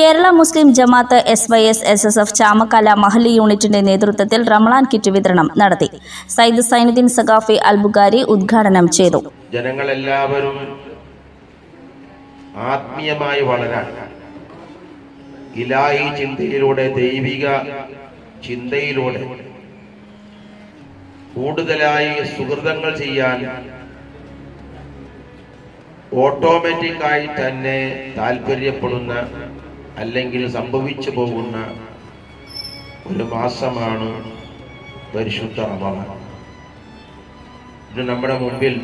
Kerala Muslim Jamaath S Y S S S F Chamakkala Mahalli യൂണിറ്റിന്റെ നേതൃത്വത്തിൽ Ramadan kit വിതരണം നടത്തി. സയ്യിദ് സൈനുദ്ദീൻ സഖാഫി അൽബുഗാരി ഉദ്ഘാടനം ചെയ്തു. ജനങ്ങളെല്ലാവരും ആത്മീയമായി വളരാൻ ഇലായി ചിന്തയിലൂടെ ദൈവിക ചിന്തയിലൂടെ കൂടുതലായി സുഹൃതങ്ങൾ ചെയ്യാൻ ഓട്ടോമാറ്റിക്കായി തന്നെ താല്പര്യപ്പെടുന്ന അല്ലെങ്കിൽ സംഭവിച്ചു പോകുന്ന ഒരു മാസമാണ് പരിശുദ്ധ റമദാൻ. ഇത് നമ്മുടെ മുമ്പിൽ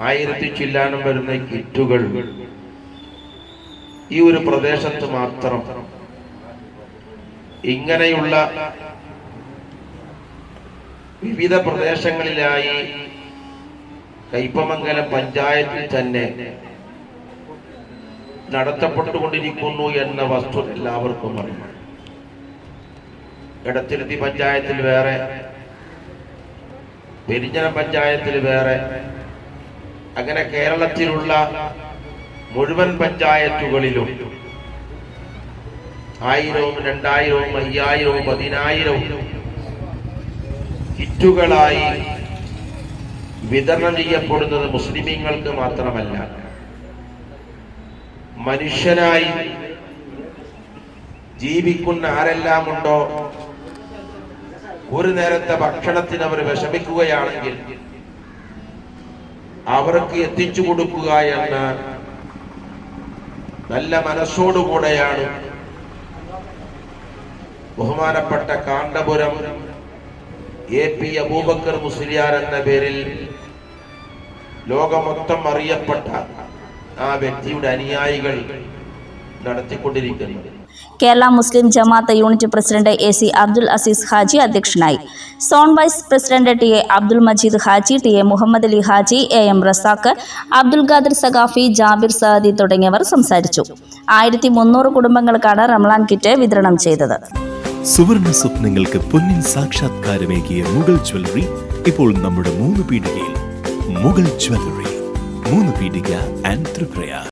ആയിരത്തി ചില്ലാനം വരുന്ന കിറ്റുകൾ ഈ ഒരു പ്രദേശത്ത് മാത്രം ഇങ്ങനെയുള്ള വിവിധ പ്രദേശങ്ങളിലായി കൈപ്പമംഗലം പഞ്ചായത്തിൽ തന്നെ നടത്തപ്പെട്ടുകൊണ്ടിരിക്കുന്നു എന്ന വസ്തുത എല്ലാവർക്കും അറിയാം. ഇടത്തിരുത്തി പഞ്ചായത്തിൽ വേറെ പെരിഞ്ഞന പഞ്ചായത്തിൽ വേറെ അങ്ങനെ കേരളത്തിലുള്ള മുഴുവൻ പഞ്ചായത്തുകളിലും ആയിരവും രണ്ടായിരവും അയ്യായിരവും പതിനായിരവും കിറ്റുകളായി വിതരണം ചെയ്യപ്പെടുന്നത് മുസ്ലിമീങ്ങൾക്ക് മാത്രമല്ല. മനുഷ്യനായി ജീവിക്കുന്ന ആരെല്ലാം ഉണ്ടോ? ഒരു നേരത്തെ ഭക്ഷണത്തിന് അവർ വിഷമിക്കുകയാണെങ്കിൽ അവർക്ക് എത്തിച്ചു കൊടുക്കുക എന്ന് നല്ല മനസ്സോടുകൂടെയാണ് ബഹുമാനപ്പെട്ട കാന്തപുരം എ പി അബൂബക്കർ മുസ്ലിയാർ എന്ന പേരിൽ ലോകമൊത്തം അറിയപ്പെട്ട ആ വ്യക്തിയുടെ അനുയായികൾ നടത്തിക്കൊണ്ടിരിക്കുന്നത് Kerala Muslim Jamaath unit president A C Abdul Azeez Haji അധ്യക്ഷനായി. Zone vice president T A Abdul Majeed Haji T A Muhammad Ali Haji A M Razak Abdul Khadir Saqafi Jabir Saadi തുടങ്ങിയവർ സംസാരിച്ചു. ആയിരത്തി മുന്നൂറ് കുടുംബങ്ങൾക്കാണ് Ramadan kit വിതരണം ചെയ്തത്. സുവർണ സ്വപ്നങ്ങൾക്ക് പൊന്നിൻ സാക്ഷാത്കാരമേകിയ Mughal jewellery ഇപ്പോൾ നമ്മുടെ മൂന്ന് പീടികയിൽ മുഗൾ ജ്വല്ലറി. മൂന്ന് പീഡിക ആൻഡ് ത്രിപ്രയാർ